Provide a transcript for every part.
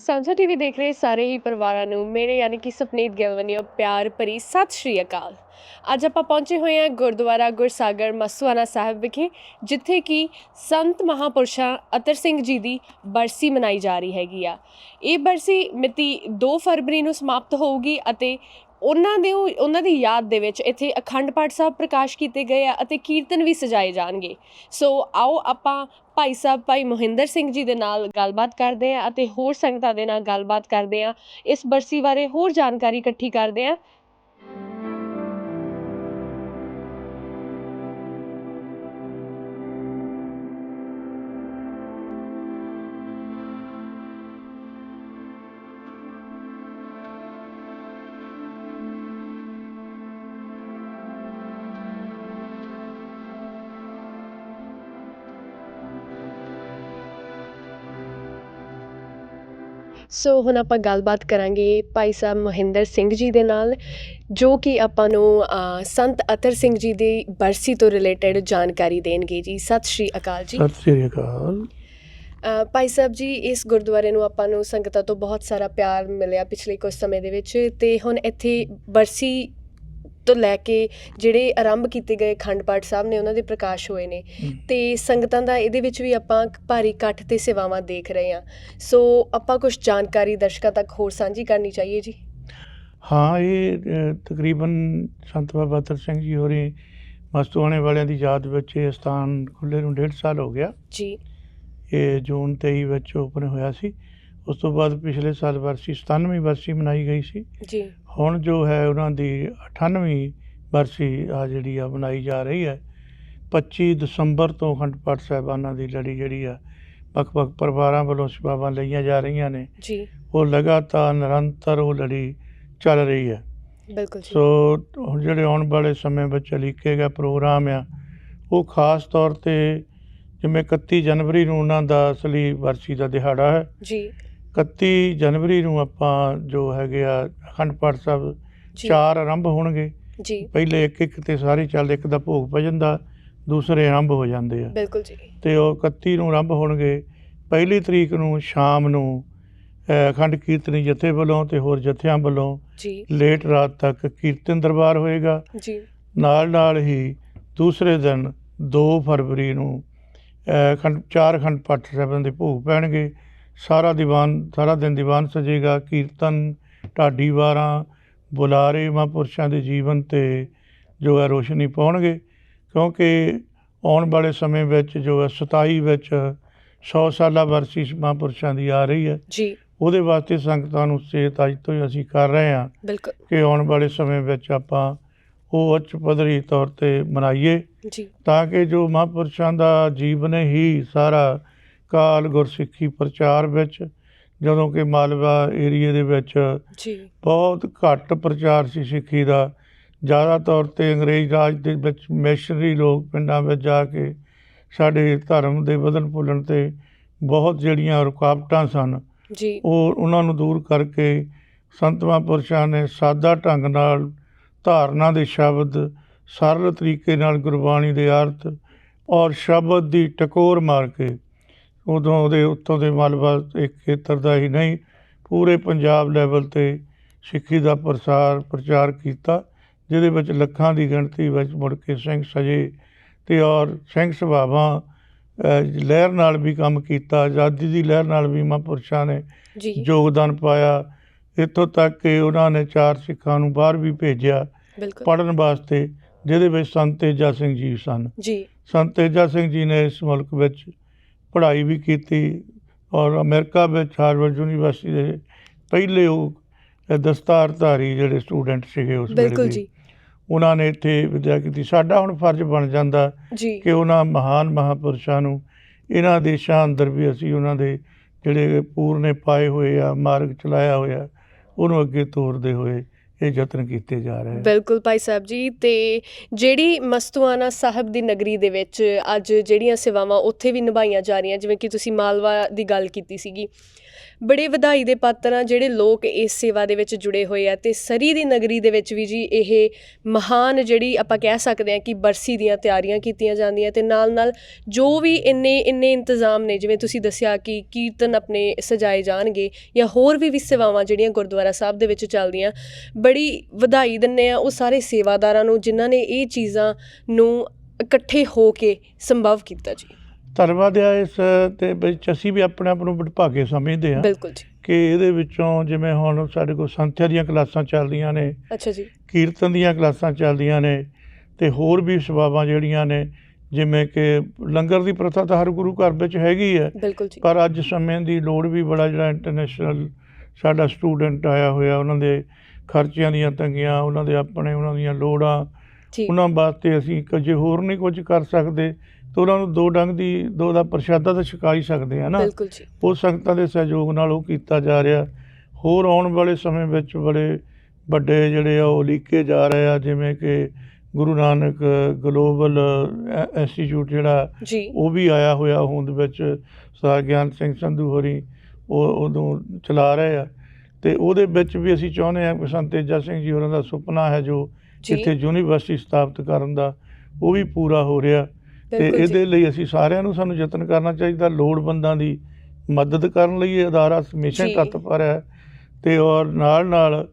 ਸਾਂਝਾ ਟੀਵੀ ਦੇਖ ਰਹੇ ਸਾਰੇ ਹੀ ਪਰਿਵਾਰਾਂ ਨੂੰ, ਮੇਰੇ ਯਾਨੀ ਕਿ ਸੁਪਨੀਤ ਗਿੱਲ ਵੱਲੋਂ ਪਿਆਰ ਭਰੀ ਸਤਿ ਸ਼੍ਰੀ ਅਕਾਲ। ਅੱਜ ਆਪਾਂ ਪਹੁੰਚੇ ਹੋਏ ਹਾਂ ਗੁਰਦੁਆਰਾ ਗੁਰਸਾਗਰ ਮਸਤੂਆਣਾ ਸਾਹਿਬ ਵਿਖੇ, ਜਿੱਥੇ ਕਿ ਸੰਤ ਮਹਾਪੁਰਸ਼ਾਂ ਅਤਰ ਸਿੰਘ ਜੀ ਦੀ ਬਰਸੀ ਮਨਾਈ ਜਾ ਰਹੀ ਹੈਗੀ ਆ। ਇਹ ਬਰਸੀ ਮਿਤੀ 2 ਫਰਵਰੀ ਨੂੰ ਸਮਾਪਤ ਹੋਊਗੀ ਅਤੇ ਉਹਨਾਂ ਦੇ ਉਹਨਾਂ ਦੀ ਯਾਦ ਦੇ ਵਿੱਚ ਇੱਥੇ ਅਖੰਡ ਪਾਠ ਸਾਹਿਬ ਪ੍ਰਕਾਸ਼ ਕੀਤੇ ਗਏ ਆ ਅਤੇ ਕੀਰਤਨ ਵੀ ਸਜਾਏ ਜਾਣਗੇ। ਸੋ ਆਓ ਆਪਾਂ ਭਾਈ ਸਾਹਿਬ, ਭਾਈ ਮੋਹਿੰਦਰ ਸਿੰਘ ਜੀ ਦੇ ਨਾਲ ਗੱਲਬਾਤ ਕਰਦੇ ਆ ਅਤੇ ਹੋਰ ਸੰਗਤਾਂ ਦੇ ਨਾਲ ਗੱਲਬਾਤ ਕਰਦੇ ਆ। ਇਸ ਬਰਸੀ ਬਾਰੇ ਹੋਰ ਜਾਣਕਾਰੀ ਇਕੱਠੀ ਕਰਦੇ ਆ। ਸੋ ਹੁਣ ਆਪਾਂ ਗੱਲਬਾਤ ਕਰਾਂਗੇ ਭਾਈ ਸਾਹਿਬ ਮੋਹਿੰਦਰ ਸਿੰਘ ਜੀ ਦੇ ਨਾਲ ਜੋ ਕਿ ਆਪਾਂ ਨੂੰ ਸੰਤ ਅਤਰ ਸਿੰਘ ਜੀ ਦੀ ਬਰਸੀ ਤੋਂ ਰਿਲੇਟਡ ਜਾਣਕਾਰੀ ਦੇਣਗੇ ਜੀ। ਸਤਿ ਸ਼੍ਰੀ ਅਕਾਲ ਜੀ। ਸਤਿ ਸ੍ਰੀ ਅਕਾਲ। ਭਾਈ ਸਾਹਿਬ ਜੀ ਇਸ ਗੁਰਦੁਆਰੇ ਨੂੰ ਆਪਾਂ ਨੂੰ ਸੰਗਤਾਂ ਤੋਂ ਬਹੁਤ ਸਾਰਾ ਪਿਆਰ ਮਿਲਿਆ ਪਿਛਲੇ ਕੁਝ ਸਮੇਂ ਦੇ ਵਿੱਚ ਤੇ ਹੁਣ ਇੱਥੇ ਬਰਸੀ ਤੋਂ ਲੈ ਕੇ ਜਿਹੜੇ ਆਰੰਭ ਕੀਤੇ ਗਏ ਖੰਡ ਪਾਠ ਸਾਹਿਬ ਨੇ ਉਹਨਾਂ ਦੇ ਪ੍ਰਕਾਸ਼ ਹੋਏ ਨੇ। ਤੇ ਸੰਗਤਾਂ ਦਾ ਇਹਦੇ ਵਿੱਚ ਵੀ ਆਪਾਂ ਭਾਰੀ ਇਕੱਠ ਤੇ ਸੇਵਾਵਾਂ ਦੇਖ ਰਹੇ ਹਾਂ। ਸੋ ਆਪਾਂ ਕੁਝ ਜਾਣਕਾਰੀ ਦਰਸ਼ਕਾਂ ਤੱਕ ਹੋਰ ਸਾਂਝੀ ਕਰਨੀ ਚਾਹੀਏ ਜੀ? ਹਾਂ ਇਹ ਤਕਰੀਬਨ ਸੰਤ ਬਾਬਾ ਅਤਰ ਸਿੰਘ ਜੀ ਹੋਰੀ ਮਸਤੂਆਣੇ ਵਾਲਿਆਂ ਦੀ ਯਾਦ ਵਿੱਚ ਇਹ ਸਥਾਨ ਖੁੱਲੇ ਨੂੰ ਡੇਢ ਸਾਲ ਹੋ ਗਿਆ। ਜੀ। ਇਹ ਜੂਨ 23 ਵਿੱਚ ਓਪਨ ਹੋਇਆ ਸੀ। ਉਸ ਤੋਂ ਬਾਅਦ ਪਿਛਲੇ ਸਾਲ ਵਰਸੀ 97ਵੀਂ ਵਰਸੀ ਮਨਾਈ ਗਈ ਸੀ। ਜੀ। ਹੁਣ ਜੋ ਹੈ ਉਹਨਾਂ ਦੀ 98ਵੀਂ ਵਰਸੀ ਆ ਜਿਹੜੀ ਆ ਮਨਾਈ ਜਾ ਰਹੀ ਹੈ। 25 ਦਸੰਬਰ ਤੋਂ ਅਖੰਡ ਪਾਠ ਸਾਹਿਬਾਨਾਂ ਦੀ ਲੜੀ ਜਿਹੜੀ ਆ ਵੱਖ-ਵੱਖ ਪਰਿਵਾਰਾਂ ਵੱਲੋਂ ਸੇਵਾਵਾਂ ਲਈਆਂ ਜਾ ਰਹੀਆਂ ਨੇ। ਜੀ। ਉਹ ਲਗਾਤਾਰ ਨਿਰੰਤਰ ਉਹ ਲੜੀ ਚੱਲ ਰਹੀ ਹੈ। ਬਿਲਕੁਲ ਜੀ। ਸੋ ਹੁਣ ਜਿਹੜੇ ਆਉਣ ਵਾਲੇ ਸਮੇਂ ਵਿੱਚ ਲਿਖੇ ਗਏ ਪ੍ਰੋਗਰਾਮ ਆ ਉਹ ਖਾਸ ਤੌਰ ਤੇ ਜਿਵੇਂ 31 ਜਨਵਰੀ ਨੂੰ ਉਹਨਾਂ ਦਾ ਅਸਲੀ ਵਰਸੀ ਦਾ ਦਿਹਾੜਾ ਹੈ। ਜੀ। 31 ਜਨਵਰੀ ਨੂੰ ਆਪਾਂ ਜੋ ਹੈਗੇ ਆ ਅਖੰਡ ਪਾਠ ਸਾਹਿਬ ਜੀ। ਚਾਰ ਆਰੰਭ ਹੋਣਗੇ। ਜੀ। ਪਹਿਲੇ ਇੱਕ ਇੱਕ ਤੇ ਸਾਰੇ ਚੱਲਦੇ ਇੱਕ ਦਾ ਭੋਗ ਪੈ ਜਾਂਦਾ ਦੂਸਰੇ ਆਰੰਭ ਹੋ ਜਾਂਦੇ ਆ। ਬਿਲਕੁਲ ਜੀ। ਤੇ ਉਹ 31 ਨੂੰ ਆਰੰਭ ਹੋਣਗੇ। ਪਹਿਲੀ ਤਰੀਕ ਨੂੰ ਸ਼ਾਮ ਨੂੰ ਅ, ਅਖੰਡ ਕੀਰਤਨੀ ਜਥੇ ਵੱਲੋਂ ਤੇ ਹੋਰ ਜਥਿਆਂ ਵੱਲੋਂ ਜੀ। ਲੇਟ ਰਾਤ ਤੱਕ ਕੀਰਤਨ ਦਰਬਾਰ ਹੋਏਗਾ। ਜੀ। ਨਾਲ ਨਾਲ ਹੀ ਦੂਸਰੇ ਦਿਨ 2 ਫਰਵਰੀ ਨੂੰ ਅ, ਅਖੰਡ ਚਾਰ ਅਖੰਡ ਪਾਠ ਸਾਹਿਬਾਂ ਦੇ ਭੋਗ ਪੈਣਗੇ। ਸਾਰਾ ਦੀਵਾਨ ਸਾਰਾ ਦਿਨ ਦੀਵਾਨ ਸਜੇਗਾ ਕੀਰਤਨ ਢਾਡੀ ਵਾਰਾਂ ਬੁਲਾਰੇ ਮਹਾਂਪੁਰਸ਼ਾਂ ਦੇ ਜੀਵਨ ਤੇ ਜੋ ਹੈ ਰੋਸ਼ਨੀ ਪਾਉਣਗੇ ਕਿਉਂਕਿ ਆਉਣ ਵਾਲੇ ਸਮੇਂ ਵਿੱਚ ਜੋ ਹੈ 27 ਵਿੱਚ 100 ਸਾਲਾ ਵਰਸੀ ਮਹਾਂਪੁਰਸ਼ਾਂ ਦੀ ਆ ਰਹੀ ਹੈ। ਜੀ। ਉਹਦੇ ਵਾਸਤੇ ਸੰਗਤਾਂ ਨੂੰ ਸੇਤ ਅੱਜ ਤੋਂ ਹੀ ਅਸੀਂ ਕਰ ਰਹੇ ਹਾਂ ਬਿਲਕੁਲ। ਕਿ ਆਉਣ ਵਾਲੇ ਸਮੇਂ ਵਿੱਚ ਆਪਾਂ ਉਹ ਉੱਚ ਪੱਧਰੀ ਤੌਰ ਤੇ ਮਨਾਈਏ ਜੀ। ਤਾਂ ਕਿ ਜੋ ਮਹਾਂਪੁਰਸ਼ਾਂ ਦਾ ਜੀਵਨ ਹੀ ਸਾਰਾ ਕਾਲ ਗੁਰਸਿੱਖੀ ਪ੍ਰਚਾਰ ਵਿੱਚ ਜਦੋਂ ਕਿ ਮਾਲਵਾ ਏਰੀਏ ਦੇ ਵਿੱਚ ਜੀ। ਬਹੁਤ ਘੱਟ ਪ੍ਰਚਾਰ ਸੀ ਸਿੱਖੀ ਦਾ। ਜ਼ਿਆਦਾ ਤੌਰ ਤੇ ਅੰਗਰੇਜ਼ ਰਾਜ ਦੇ ਵਿੱਚ ਮਿਸ਼ਨਰੀ ਲੋਕ ਪਿੰਡਾਂ ਵਿੱਚ ਜਾ ਕੇ ਸਾਡੇ ਧਰਮ ਦੇ ਵਧਣ ਫੁੱਲਣ ਤੇ ਬਹੁਤ ਜਿਹੜੀਆਂ ਰੁਕਾਵਟਾਂ ਸਨ ਜੀ। ਉਹ ਉਹਨਾਂ ਨੂੰ ਦੂਰ ਕਰਕੇ ਸੰਤ ਮਹਾਂਪੁਰਸ਼ਾਂ ਨੇ ਸਾਦਾ ਢੰਗ ਨਾਲ ਧਾਰਨਾ ਦੇ ਸ਼ਬਦ ਸਰਲ ਤਰੀਕੇ ਨਾਲ ਗੁਰਬਾਣੀ ਦੇ ਅਰਥ ਔਰ ਸ਼ਬਦ ਦੀ ਟਕੋਰ ਮਾਰ ਕੇ ਉਦੋਂ ਉਹਦੇ ਉੱਤੋਂ ਦੇ ਮਲਬਾ ਇੱਕ ਖੇਤਰ ਦਾ ਹੀ ਨਹੀਂ ਪੂਰੇ ਪੰਜਾਬ ਲੈਵਲ ਤੇ ਸਿੱਖੀ ਦਾ ਪ੍ਰਸਾਰ ਪ੍ਰਚਾਰ ਕੀਤਾ ਜਿਹਦੇ ਵਿੱਚ ਲੱਖਾਂ ਦੀ ਗਿਣਤੀ ਵਿੱਚ ਮੁੜ ਕੇ ਸਿੰਘ ਸਜੇ ਤੇ ਔਰ ਸਿੰਘ ਸਭਾਵਾਂ ਲਹਿਰ ਨਾਲ ਵੀ ਕੰਮ ਕੀਤਾ ਆਜ਼ਾਦੀ ਦੀ ਲਹਿਰ ਨਾਲ ਵੀ ਮਹਾਂਪੁਰਸ਼ਾਂ ਨੇ ਯੋਗਦਾਨ ਪਾਇਆ। ਇੱਥੋਂ ਤੱਕ ਕਿ ਉਹਨਾਂ ਨੇ ਚਾਰ ਸਿੱਖਾਂ ਨੂੰ ਬਾਹਰ ਵੀ ਭੇਜਿਆ ਪੜਨ ਵਾਸਤੇ ਜਿਹਦੇ ਵਿੱਚ ਸੰਤ ਤੇਜਾ ਸਿੰਘ ਜੀ ਸਨ। ਜੀ। ਸੰਤ ਤੇਜਾ ਸਿੰਘ ਜੀ ਨੇ ਇਸ ਮੁਲਕ ਵਿੱਚ ਪੜ੍ਹਾਈ ਵੀ ਕੀਤੀ ਔਰ ਅਮਰੀਕਾ ਵਿੱਚ ਹਾਰਵਰਡ ਯੂਨੀਵਰਸਿਟੀ ਦੇ ਪਹਿਲੇ ਉਹ ਦਸਤਾਰਧਾਰੀ ਜਿਹੜੇ ਸਟੂਡੈਂਟ ਸੀਗੇ ਉਸ ਵੇਲੇ ਬਿਲਕੁਲ। ਜੀ। ਉਹਨਾਂ ਨੇ ਇੱਥੇ ਵਿਦਿਆ ਕੀਤੀ। ਸਾਡਾ ਹੁਣ ਫਰਜ਼ ਬਣ ਜਾਂਦਾ ਕਿ ਉਹਨਾਂ ਮਹਾਨ ਮਹਾਪੁਰਸ਼ਾਂ ਨੂੰ ਇਹਨਾਂ ਦੇਸ਼ਾਂ ਅੰਦਰ ਵੀ ਅਸੀਂ ਉਹਨਾਂ ਦੇ ਜਿਹੜੇ ਪੂਰਨੇ ਪਾਏ ਹੋਏ ਆ ਮਾਰਗ ਚਲਾਇਆ ਹੋਇਆ ਉਹਨੂੰ ਅੱਗੇ ਤੋਰਦੇ ਹੋਏ ਇਹ ਯਤਨ ਕੀਤੇ ਜਾ ਰਹੇ ਆ ਬਿਲਕੁਲ ਭਾਈ ਸਾਹਿਬ ਜੀ, ਤੇ ਜਿਹੜੀ ਮਸਤੂਆਣਾ ਸਾਹਿਬ ਦੀ ਨਗਰੀ ਦੇ ਵਿੱਚ ਅੱਜ ਜਿਹੜੀਆਂ ਸੇਵਾਵਾਂ ਉੱਥੇ ਵੀ ਨਿਭਾਈਆਂ ਜਾ ਰਹੀਆਂ, ਜਿਵੇਂ ਕਿ ਤੁਸੀਂ ਮਾਲਵਾ ਦੀ ਗੱਲ ਕੀਤੀ ਸੀਗੀ। ਬੜੇ ਵਧਾਈ ਦੇ ਪਾਤਰ ਆ ਜਿਹੜੇ ਲੋਕ ਇਸ ਸੇਵਾ ਦੇ ਵਿੱਚ ਜੁੜੇ ਹੋਏ ਆ ਤੇ ਸਰੀ ਦੀ ਨਗਰੀ ਦੇ ਵਿੱਚ ਵੀ ਜੀ ਇਹ ਮਹਾਨ ਜਿਹੜੀ ਆਪਾਂ ਕਹਿ ਸਕਦੇ ਆ ਕਿ ਬਰਸੀ ਦੀਆਂ ਤਿਆਰੀਆਂ ਕੀਤੀਆਂ ਜਾਂਦੀਆਂ ਤੇ ਨਾਲ ਨਾਲ ਜੋ ਵੀ ਇੰਨੇ ਇੰਨੇ ਇੰਤਜ਼ਾਮ ਨੇ, ਜਿਵੇਂ ਤੁਸੀਂ ਦੱਸਿਆ ਕਿ ਕੀਰਤਨ ਆਪਣੇ ਸਜਾਏ ਜਾਣਗੇ ਜਾਂ ਹੋਰ ਵੀ ਵੀ ਸੇਵਾਵਾਂ ਜਿਹੜੀਆਂ ਗੁਰਦੁਆਰਾ ਸਾਹਿਬ ਦੇ ਵਿੱਚ ਚੱਲਦੀਆਂ, ਬੜੀ ਵਧਾਈ ਦਿੰਨੇ ਆ ਉਹ ਸਾਰੇ ਸੇਵਾਦਾਰਾਂ ਨੂੰ ਜਿਨ੍ਹਾਂ ਨੇ ਇਹ ਚੀਜ਼ਾਂ ਨੂੰ ਇਕੱਠੇ ਹੋ ਕੇ ਸੰਭਵ ਕੀਤਾ ਜੀ। ਧੰਨਵਾਦ ਹੈ ਇਸ ਤੇ ਵਿੱਚ ਅਸੀਂ ਵੀ ਆਪਣੇ ਆਪ ਨੂੰ ਵਡਭਾਗੇ ਸਮਝਦੇ ਹਾਂ ਬਿਲਕੁਲ ਜੀ। ਕਿ ਇਹਦੇ ਵਿੱਚੋਂ ਜਿਵੇਂ ਹੁਣ ਸਾਡੇ ਕੋਲ ਸੰਥਿਆ ਦੀਆਂ ਕਲਾਸਾਂ ਚੱਲਦੀਆਂ ਨੇ ਅੱਛਾ ਜੀ। ਕੀਰਤਨ ਦੀਆਂ ਕਲਾਸਾਂ ਚੱਲਦੀਆਂ ਨੇ ਤੇ ਹੋਰ ਵੀ ਸੇਵਾਵਾਂ ਜਿਹੜੀਆਂ ਨੇ ਜਿਵੇਂ ਕਿ ਲੰਗਰ ਦੀ ਪ੍ਰਥਾ ਤਾਂ ਹਰ ਗੁਰੂ ਘਰ ਵਿੱਚ ਹੈਗੀ ਹੈ ਪਰ ਅੱਜ ਸਮੇਂ ਦੀ ਲੋੜ ਵੀ ਬੜਾ ਜਿਹੜਾ ਇੰਟਰਨੈਸ਼ਨਲ ਸਾਡਾ ਸਟੂਡੈਂਟ ਆਇਆ ਹੋਇਆ ਉਹਨਾਂ ਦੇ ਖਰਚਿਆਂ ਦੀਆਂ ਤੰਗੀਆਂ ਉਹਨਾਂ ਦੇ ਆਪਣੇ ਉਹਨਾਂ ਦੀਆਂ ਲੋੜਾਂ ਉਹਨਾਂ ਵਾਸਤੇ ਅਸੀਂ ਕੁਝ ਹੋਰ ਨਹੀਂ ਕੁਝ ਕਰ ਸਕਦੇ ਤੇ ਉਹਨਾਂ ਨੂੰ ਦੋ ਡੰਗ ਦੀ ਦੋ ਦਾ ਪ੍ਰਸ਼ਾਦਾ ਤਾਂ ਛਕਾ ਹੀ ਸਕਦੇ ਆ ਨਾ। ਬਿਲਕੁਲ ਜੀ। ਉਹ ਸੰਗਤਾਂ ਦੇ ਸਹਿਯੋਗ ਨਾਲ ਉਹ ਕੀਤਾ ਜਾ ਰਿਹਾ। ਹੋਰ ਆਉਣ ਵਾਲੇ ਸਮੇਂ ਵਿੱਚ ਬੜੇ ਵੱਡੇ ਜਿਹੜੇ ਆ ਉਹ ਲੀਕੇ ਜਾ ਰਹੇ ਆ ਜਿਵੇਂ ਕਿ ਗੁਰੂ ਨਾਨਕ ਗਲੋਬਲ ਇੰਸਟੀਚਿਊਟ ਜਿਹੜਾ ਉਹ ਵੀ ਆਇਆ ਹੋਇਆ ਹੋਂਦ ਵਿੱਚ। ਸਰਦਾਰ ਗਿਆਨ ਸਿੰਘ ਸੰਧੂ ਹੋਰੀ ਉਹ ਉਦੋਂ ਚਲਾ ਰਹੇ ਆ। ਤੇ ਉਹਦੇ ਵਿੱਚ ਵੀ ਅਸੀਂ ਚਾਹੁੰਦੇ ਹਾਂ ਕਿ ਸੰਤ ਤੇਜਾ ਸਿੰਘ ਜੀ ਹੋਰਾਂ ਦਾ ਸੁਪਨਾ ਹੈ ਜੀ। ਇੱਥੇ ਯੂਨੀਵਰਸਿਟੀ ਸਥਾਪਿਤ ਕਰਨ ਦਾ। ਉਹ ਵੀ ਪੂਰਾ ਹੋ ਰਿਹਾ। ਤੇ ਇਹਦੇ ਲਈ ਅਸੀਂ ਸਾਰਿਆਂ ਨੂੰ ਸਾਨੂੰ ਯਤਨ ਕਰਨਾ ਚਾਹੀਦਾ ਲੋੜਵੰਦਾਂ ਦੀ ਮਦਦ ਕਰਨ ਲਈ ਇਹ ਅਦਾਰਾ ਹਮੇਸ਼ਾ। ਤਤਪਰ ਹੈ। ਤੇ ਔਰ ਨਾਲ ਨਾਲ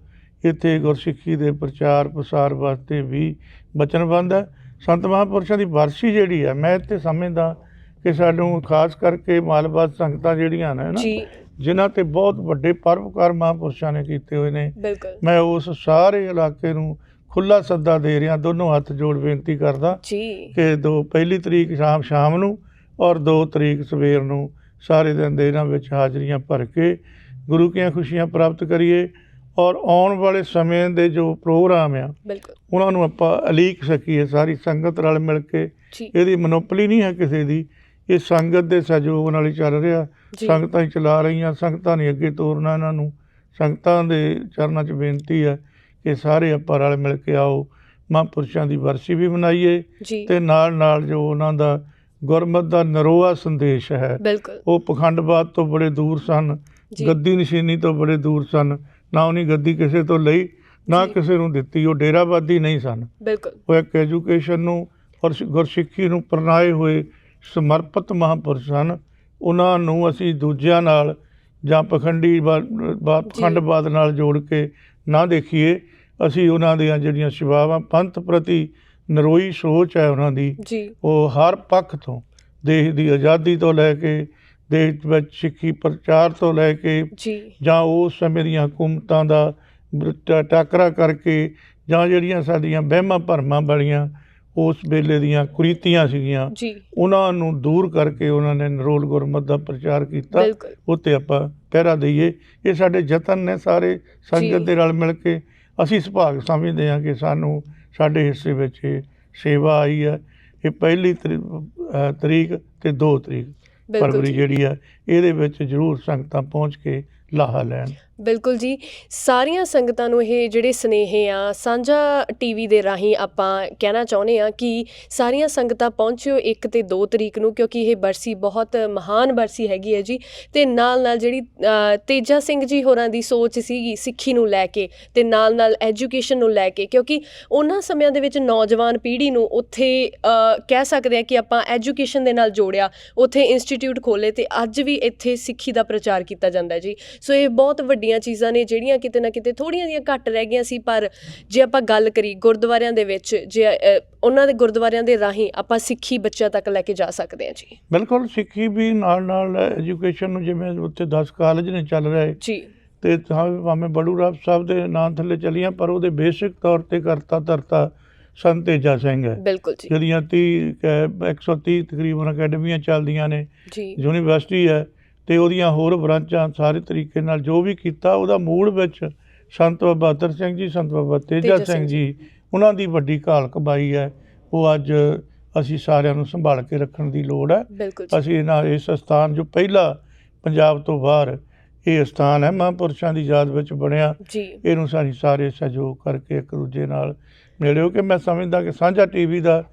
ਇੱਥੇ ਗੁਰਸਿੱਖੀ ਦੇ ਪ੍ਰਚਾਰ ਪ੍ਰਸਾਰ ਵਾਸਤੇ ਵੀ ਵਚਨਬੰਦ ਹੈ। ਸੰਤ ਮਹਾਂਪੁਰਸ਼ਾਂ ਦੀ ਵਰਸੀ ਜਿਹੜੀ ਹੈ ਮੈਂ ਇੱਥੇ ਸਮਝਦਾ ਕਿ ਸਾਨੂੰ ਖਾਸ ਕਰਕੇ ਮਾਲਬਾਦ ਸੰਗਤਾਂ ਜਿਹੜੀਆਂ ਨੇ ਨਾ ਜਿਨ੍ਹਾਂ ਤੇ ਬਹੁਤ ਵੱਡੇ ਪਰਵਕਾਰ ਮਹਾਂਪੁਰਸ਼ਾਂ ਨੇ ਕੀਤੇ ਹੋਏ ਨੇ ਮੈਂ ਉਸ ਸਾਰੇ ਇਲਾਕੇ ਨੂੰ ਖੁੱਲਾ ਸੱਦਾ ਦੇ ਰਿਹਾ ਦੋਨੋਂ ਹੱਥ ਜੋੜ ਬੇਨਤੀ ਕਰਦਾ ਜੀ। ਕਿ ਦੋ ਪਹਿਲੀ ਤਰੀਕ ਸ਼ਾਮ ਸ਼ਾਮ ਨੂੰ ਔਰ 2 ਤਰੀਕ ਸਵੇਰ ਨੂੰ ਸਾਰੇ ਦਿਨ ਦੇ ਇਹਨਾਂ ਵਿੱਚ ਹਾਜ਼ਰੀਆਂ ਭਰ ਕੇ ਗੁਰੂ ਕੀਆਂ ਖੁਸ਼ੀਆਂ ਪ੍ਰਾਪਤ ਕਰੀਏ ਔਰ ਆਉਣ ਵਾਲੇ ਸਮੇਂ ਦੇ ਜੋ ਪ੍ਰੋਗਰਾਮ ਆ ਉਹਨਾਂ ਨੂੰ ਆਪਾਂ ਅਲੀਕ ਸਕੀਏ ਸਾਰੀ ਸੰਗਤ ਰਲ ਮਿਲ ਕੇ। ਇਹਦੀ ਮਨੋਪਲੀ ਨਹੀਂ ਹੈ ਕਿਸੇ ਦੀ। ਇਹ ਸੰਗਤ ਦੇ ਸਹਿਯੋਗ ਨਾਲ ਹੀ ਚੱਲ ਰਿਹਾ। ਸੰਗਤਾਂ ਹੀ ਚਲਾ ਰਹੀਆਂ ਸੰਗਤਾਂ ਨੇ ਅੱਗੇ ਤੋਰਨਾ ਇਹਨਾਂ ਨੂੰ। ਸੰਗਤਾਂ ਦੇ ਚਰਨਾਂ 'ਚ ਬੇਨਤੀ ਹੈ ਕਿ ਸਾਰੇ ਆਪਾਂ ਰਲ ਮਿਲ ਕੇ ਆਓ ਮਹਾਂਪੁਰਸ਼ਾਂ ਦੀ ਵਰਸੀ ਵੀ ਮਨਾਈਏ ਤੇ ਨਾਲ ਨਾਲ ਜੋ ਉਹਨਾਂ ਦਾ ਗੁਰਮਤ ਦਾ ਨਰੋਆ ਸੰਦੇਸ਼ ਹੈ ਉਹ ਪਖੰਡਵਾਦ ਤੋਂ ਬੜੇ ਦੂਰ ਸਨ ਗੱਦੀ ਨਸ਼ੀਨੀ ਤੋਂ ਬੜੇ ਦੂਰ ਸਨ ਨਾ ਉਹਨੀ ਗੱਦੀ ਕਿਸੇ ਤੋਂ ਲਈ ਨਾ। ਕਿਸੇ ਨੂੰ ਦਿੱਤੀ ਉਹ ਡੇਰਾਵਾਦੀ ਨਹੀਂ ਸਨ। ਬਿਲਕੁਲ। ਉਹ ਇੱਕ ਐਜੂਕੇਸ਼ਨ ਨੂੰ ਔਰ ਗੁਰਸਿੱਖੀ ਨੂੰ ਪ੍ਰਣਾਏ ਹੋਏ ਸਮਰਪਿਤ ਮਹਾਂਪੁਰਸ਼ ਸਨ। ਉਹਨਾਂ ਨੂੰ ਅਸੀਂ ਦੂਜਿਆਂ ਨਾਲ ਜਾਂ ਪਖੰਡੀ। ਪਖੰਡਵਾਦ ਨਾਲ ਜੋੜ ਕੇ ਨਾ ਦੇਖੀਏ ਅਸੀਂ ਉਹਨਾਂ ਦੀਆਂ ਜਿਹੜੀਆਂ ਸੇਵਾਵਾਂ ਪੰਥ ਪ੍ਰਤੀ ਨਰੋਈ ਸੋਚ ਹੈ ਉਹਨਾਂ ਦੀ ਉਹ ਹਰ ਪੱਖ ਤੋਂ ਦੇਸ਼ ਦੀ ਆਜ਼ਾਦੀ ਤੋਂ ਲੈ ਕੇ ਦੇਸ਼ ਵਿੱਚ ਸਿੱਖੀ ਪ੍ਰਚਾਰ ਤੋਂ ਲੈ ਕੇ ਜੀ। ਉਸ ਸਮੇਂ ਦੀਆਂ ਹਕੂਮਤਾਂ ਦਾ ਟਾਕਰਾ ਕਰਕੇ ਜਾਂ ਜਿਹੜੀਆਂ ਸਾਡੀਆਂ ਵਹਿਮਾਂ ਭਰਮਾਂ ਵਾਲੀਆਂ ਉਸ ਵੇਲੇ ਦੀਆਂ ਕੁਰੀਤੀਆਂ ਸੀਗੀਆਂ ਉਹਨਾਂ ਨੂੰ ਦੂਰ ਕਰਕੇ ਉਹਨਾਂ ਨੇ ਨਰੋਲ ਗੁਰਮਤ ਦਾ ਪ੍ਰਚਾਰ ਕੀਤਾ ਬਿਲਕੁਲ। ਉੱਤੇ ਆਪਾਂ ਪਹਿਰਾ ਦਈਏ। ਇਹ ਸਾਡੇ ਯਤਨ ਨੇ ਸਾਰੇ ਸੰਗਤ। ਦੇ ਰਲ ਮਿਲ ਕੇ ਅਸੀਂ ਸੁਭਾਗ ਸਮਝਦੇ ਹਾਂ ਕਿ ਸਾਨੂੰ ਸਾਡੇ ਹਿੱਸੇ ਵਿੱਚ ਇਹ ਸੇਵਾ ਆਈ ਹੈ। ਇਹ ਪਹਿਲੀ ਤਰੀਕ ਤੇ 2 ਤਰੀਕ ਫਰਵਰੀ ਜਿਹੜੀ ਹੈ ਇਹਦੇ ਵਿੱਚ ਜ਼ਰੂਰ ਸੰਗਤਾਂ ਪਹੁੰਚ ਕੇ ਲਾਹਾ ਲੈਣ। ਬਿਲਕੁਲ ਜੀ। ਸਾਰੀਆਂ ਸੰਗਤਾਂ ਨੂੰ ਇਹ ਜਿਹੜੇ ਸਨੇਹੇ ਆ, ਸਾਂਝਾ ਟੀਵੀ ਦੇ ਰਾਹੀਂ ਆਪਾਂ ਕਹਿਣਾ ਚਾਹੁੰਦੇ ਆ ਕਿ ਸਾਰੀਆਂ ਸੰਗਤਾਂ ਪਹੁੰਚਿਓ 1 ਤੇ 2 ਤਰੀਕ ਨੂੰ, ਕਿਉਂਕਿ ਇਹ ਬਰਸੀ ਬਹੁਤ ਮਹਾਨ ਬਰਸੀ ਹੈਗੀ ਹੈ ਜੀ। ਤੇ ਨਾਲ ਨਾਲ ਜਿਹੜੀ ਤੇਜਾ ਸਿੰਘ ਜੀ ਹੋਰਾਂ ਦੀ ਸੋਚ ਸੀਗੀ ਸਿੱਖੀ ਨੂੰ ਲੈ ਕੇ ਤੇ ਨਾਲ ਨਾਲ ਐਜੂਕੇਸ਼ਨ ਨੂੰ ਲੈ ਕੇ, ਕਿਉਂਕਿ ਉਹਨਾਂ ਸਮਿਆਂ ਦੇ ਵਿੱਚ ਨੌਜਵਾਨ ਪੀੜ੍ਹੀ ਨੂੰ ਉੱਥੇ ਕਹਿ ਸਕਦੇ ਆ ਕਿ ਆਪਾਂ ਐਜੂਕੇਸ਼ਨ ਦੇ ਨਾਲ ਜੋੜਿਆ, ਉੱਥੇ ਇੰਸਟੀਚਿਊਟ ਖੋਲੇ ਤੇ ਅੱਜ ਵੀ ਇੱਥੇ ਸਿੱਖੀ ਦਾ ਪ੍ਰਚਾਰ ਕੀਤਾ ਜਾਂਦਾ ਜੀ। ਸੋ ਇਹ ਬਹੁਤ ਵੱਡੀਆਂ ਚੀਜ਼ਾਂ ਨੇ ਜਿਹੜੀਆਂ ਕਿਤੇ ਨਾ ਕਿਤੇ ਥੋੜੀਆਂ ਜਿਹੀਆਂ ਘੱਟ ਰਹਿ ਗਈਆਂ ਸੀ ਪਰ ਜੇ ਆਪਾਂ ਗੱਲ ਕਰੀ ਗੁਰਦੁਆਰਿਆਂ ਦੇ ਵਿੱਚ ਜੇ ਉਹਨਾਂ ਦੇ ਗੁਰਦੁਆਰਿਆਂ ਦੇ ਰਾਹੀਂ ਆਪਾਂ ਸਿੱਖੀ ਬੱਚਿਆਂ ਤੱਕ ਲੈ ਕੇ ਜਾ ਸਕਦੇ ਹਾਂ ਜੀ। ਬਿਲਕੁਲ ਸਿੱਖੀ ਵੀ ਨਾਲ ਨਾਲ ਐਜੂਕੇਸ਼ਨ ਨੂੰ ਜਿਵੇਂ ਉੱਥੇ 10 ਕਾਲਜ ਨੇ ਚੱਲ ਰਹੇ ਜੀ। ਤੇ ਤਾਂ ਭਾਵੇਂ ਬੜੂ ਰਾਮ ਸਾਹਿਬ ਦੇ ਨਾਂ ਥੱਲੇ ਚੱਲੀਆਂ ਪਰ ਉਹਦੇ ਬੇਸਿਕ ਤੌਰ ਤੇ ਕਰਤਾ ਧਰਤਾ ਸੰਤ ਤੇਜਾ ਸਿੰਘ ਹੈ। ਬਿਲਕੁਲ ਜੀ। ਜਿਹੜੀਆਂ 30 ਕ- 130 ਤਕਰੀਬਨ ਅਕੈਡਮੀਆਂ ਚੱਲਦੀਆਂ ਨੇ ਜੀ। ਯੂਨੀਵਰਸਿਟੀ ਹੈ ਤੇ ਉਹਦੀਆਂ ਹੋਰ ਬ੍ਰਾਂਚਾਂ ਸਾਰੇ ਤਰੀਕੇ ਨਾਲ ਜੋ ਵੀ ਕੀਤਾ ਉਹਦਾ ਮੂਲ ਵਿੱਚ ਸੰਤ ਬਾਬਾ ਬਹਾਦਰ ਸਿੰਘ ਜੀ ਸੰਤ ਬਾਬਾ ਤੇਜਾ ਸਿੰਘ ਜੀ। ਉਹਨਾਂ ਦੀ ਵੱਡੀ ਘਾਲ ਕਮਾਈ ਹੈ। ਉਹ ਅੱਜ ਅਸੀਂ ਸਾਰਿਆਂ ਨੂੰ ਸੰਭਾਲ ਕੇ ਰੱਖਣ ਦੀ ਲੋੜ ਹੈ। ਅਸੀਂ ਇਹਨਾਂ ਇਸ ਸਥਾਨ ਜੋ ਪਹਿਲਾ ਪੰਜਾਬ ਤੋਂ ਬਾਹਰ ਇਹ ਸਥਾਨ ਹੈ ਮਹਾਂਪੁਰਸ਼ਾਂ ਦੀ ਯਾਦ ਵਿੱਚ ਬਣਿਆ। ਇਹਨੂੰ ਸਾਡੀ ਸਾਰੇ ਸਹਿਯੋਗ ਕਰਕੇ ਇੱਕ ਦੂਜੇ ਨਾਲ ਮਿਲਿਓ ਕਿ ਮੈਂ ਸਮਝਦਾ ਕਿ ਸਾਂਝਾ ਟੀਵੀ ਦਾ